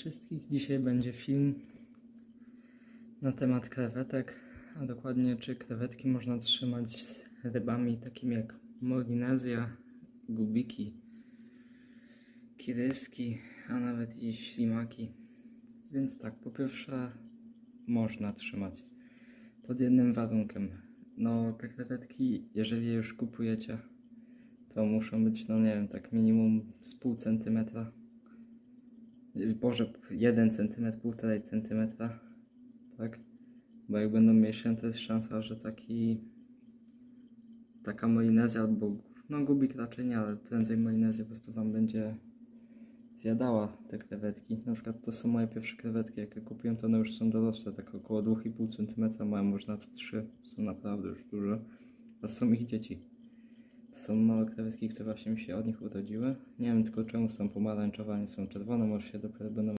wszystkich. Dzisiaj będzie film na temat krewetek, a dokładnie czy krewetki można trzymać z rybami takimi jak molinezja, gubiki, kiryski, a nawet i ślimaki. Więc tak, po pierwsze można trzymać pod jednym warunkiem. No te krewetki, jeżeli je już kupujecie, to muszą być, no nie wiem, tak minimum z pół centymetra Boże, 1 cm, 1,5 cm, tak? Bo jak będą mniejsze, to jest szansa, że taki taka molinezja albo no gubik raczej nie, ale prędzej molinezja po prostu wam będzie zjadała te krewetki. Na przykład to są moje pierwsze krewetki, jakie kupiłem, to one już są dorosłe, tak około 2,5 cm, mają może nawet 3, są naprawdę już duże, a są ich dzieci. Są małe krewetki, które właśnie mi się od nich urodziły. Nie wiem tylko czemu są pomarańczowe, nie są czerwone, może się dopiero będą